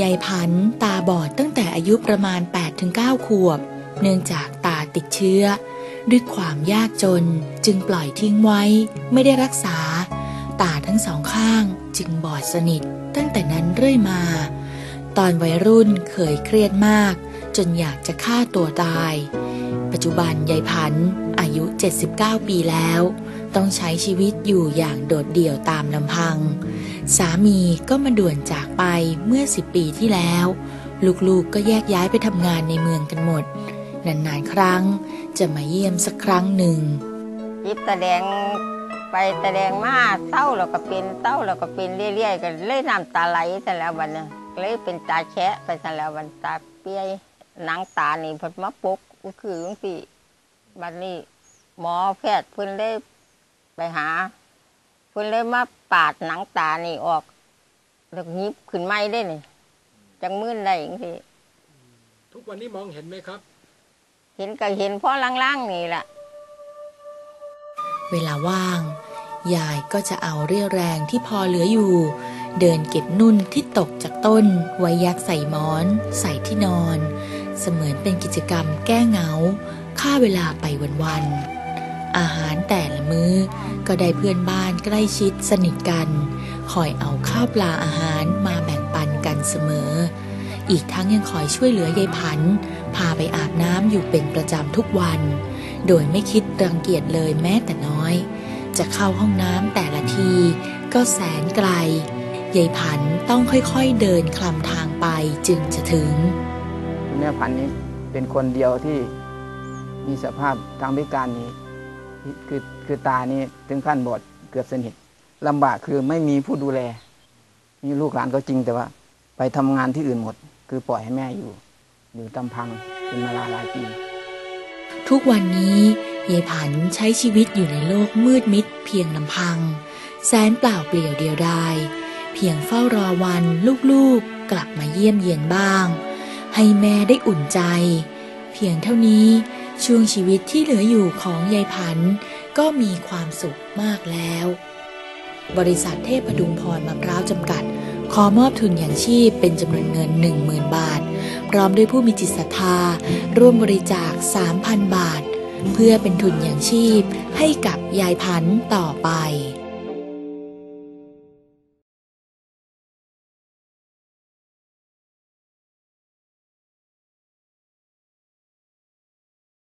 ยายพันตาบอดตั้งแต่อายุประมาณ 8-9 ขวบ เนื่องจากตาติดเชื้อ ด้วยความยากจนจึงปล่อยทิ้งไว้ ไม่ได้รักษา ตาทั้งสองข้างจึงบอดสนิทตั้งแต่นั้นเรื่อยมา ตอนวัยรุ่นเคยเครียดมาก จนอยากจะฆ่าตัวตาย ปัจจุบันยายพันอายุ 79 ปีแล้ว ต้องใช้ชีวิตอยู่อย่างโดดเดี่ยวตามลำพัง สามีก็มาด่วนจากไปเมื่อ10ปีที่แล้ว ลูกๆก็แยกย้ายไปทำงานในเมืองกันหมด นานๆครั้งจะมาเยี่ยมสักครั้งหนึ่งยิบแสดงไปแสดงมาเศร้าแล้วก็เป็นเศร้าแล้วก็เป็นเรื่อยๆกันเลยน้ำตาไหลซะแล้ววันนี้เลยเป็นตาแฉะไปซะแล้ววันตาเปียยหนังตานี่พดมาปกก็คือจังซี่บัดนี้หมอแพทย์เพิ่นเลย ไปหา เพิ่นเลยมาปาดหนังตานี่ออกแล้วยิบขึ้นไม่ได้นี่จังมื่นได้จังซี่ทุกวันนี้มองเห็นไหมครับ เห็นก็เห็นเพราะล่างๆนี่แหละเวลาว่าง ยายก็จะเอาเรี่ยวแรงที่พอเหลืออยู่ เดินเก็บนุ่นที่ตกจากต้น ไว้ยักใส่หมอน ใส่ที่นอน เสมือนเป็นกิจกรรมแก้เหงา ฆ่าเวลาไปวันๆ อาหารแต่ละมื้อ ก็ได้เพื่อนบ้านใกล้ชิดสนิทกัน คอยเอาข้าวปลาอาหารมาแบ่งปันกันเสมอ อีกทั้งยังคอยช่วยเหลือยายพันธ์พาไปอาบน้ำอยู่เป็นประจำทุกวัน โดยไม่คิดรังเกียจเลยแม้แต่น้อย จะเข้าห้องน้ำแต่ละที ก็แสนไกลยายพันธ์ต้องค่อยๆเดินคลำทางไปจึงจะถึงคุณแม่พันธุ์นี้เป็นคนเดียวที่มีสภาพทางพิการนี้ คือคือตานี่ถึงขั้นบอดเกือบสนิทลำบากคือไม่มีผู้ดูแล มีลูกหลานก็จริงแต่ว่า ไปทำงานที่อื่นหมด คือปล่อยให้แม่อยู่ อยู่ตำพังเป็นเวลาหลายปีทุกวันนี้ยายผันใช้ชีวิตอยู่ในโลกมืดมิดเพียงลำพัง แสนเปล่าเปลี่ยวเดียวดายเพียงเฝ้ารอวันลูกๆกลับมาเยี่ยมเยียนบ้าง ให้แม่ได้อุ่นใจ เพียงเท่านี้ ช่วงชีวิตที่เหลืออยู่ของยายพันก็มีความสุขมากแล้ว บริษัทเทพพดุงพรมะพร้าวจำกัด ขอมอบทุนอย่างชีพเป็นจำนวนเงิน 10,000 บาท พร้อมด้วยผู้มีจิตศรัทธา ร่วมบริจาค 3,000 บาท เพื่อเป็นทุนอย่างชีพให้กับยายพันธ์ต่อไป